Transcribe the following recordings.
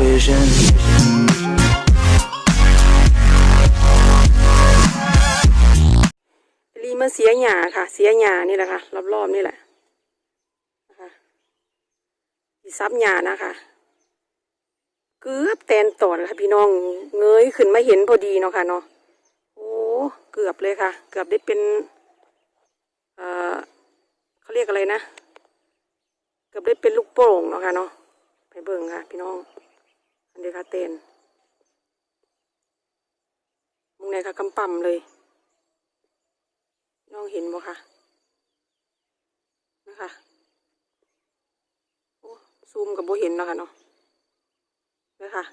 vision. ลีมาเสียหญ้าค่ะ เสียหญ้านี่แหละค่ะรอบๆนี่แหละนะคะซับหญ้านะคะเกือบแตนตอดค่ะพี่น้องเงยขึ้นมาเห็นพอดีเนาะค่ะเนาะโอ้เกือบเลยค่ะ เกือบได้เป็นเอ่อเขาเรียกอะไรนะ เกือบได้เป็นลูกโป่งเนาะค่ะเนาะไปเบิ่งค่ะ พี่น้อง เดียวค่ะเตนมึงไหนค่ะกำปั่มเลย น้องเห็นบ่คะนะคะโอ้ซูมกับโบเห็นเนาะค่ะเนาะนะคะ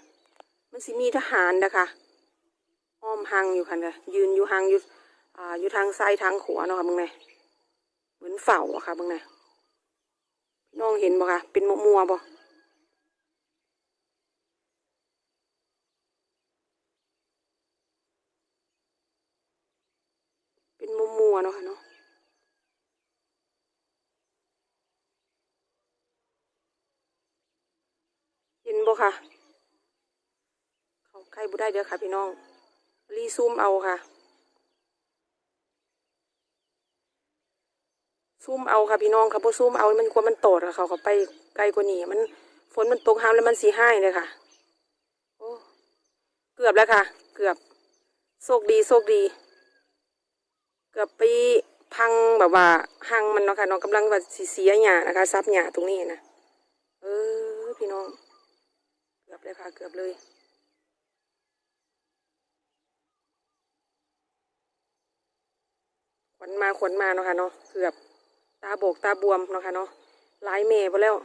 มันสิมีทหารนะคะอ้อมหังอยู่ค่ะเนี่ยยืนอยู่หังอยู่อ่าอยู่ทางซ้ายทางขวาเนาะค่ะมึงไงเหมือนเฝ้าอะค่ะมึงไงน้องเห็นบ่คะเป็นมัวมัวบ่เป็น มัวๆเนาะค่ะเนาะเห็นบ่ค่ะเขาใกล้บ่ได้เด้อค่ะพี่น้อง รีซูมเอาค่ะ ซูมเอาค่ะพี่น้องค่ะพอซูมเอา มันกลัวมันโตดค่ะเขาเขาไปไกลกว่านี้มันฝนมันตกห้ามแล้วมันสีห้เลยค่ะ โอ้ เกือบแล้วค่ะ เกือบ โชคดี โชคดี เกือบไปพังแบบว่าหังมันเนาะค่ะน้องกำลังว่าสิเสียหญ้านะคะซับหญ้าตรงนี้นะเออพี่น้อง เกือบเลยค่ะเกือบเลยขวัญมาขวัญมาเนาะค่ะเนาะเกือบตาโบกตาบวมเนาะค่ะเนาะลายเมย์ไปแล้ว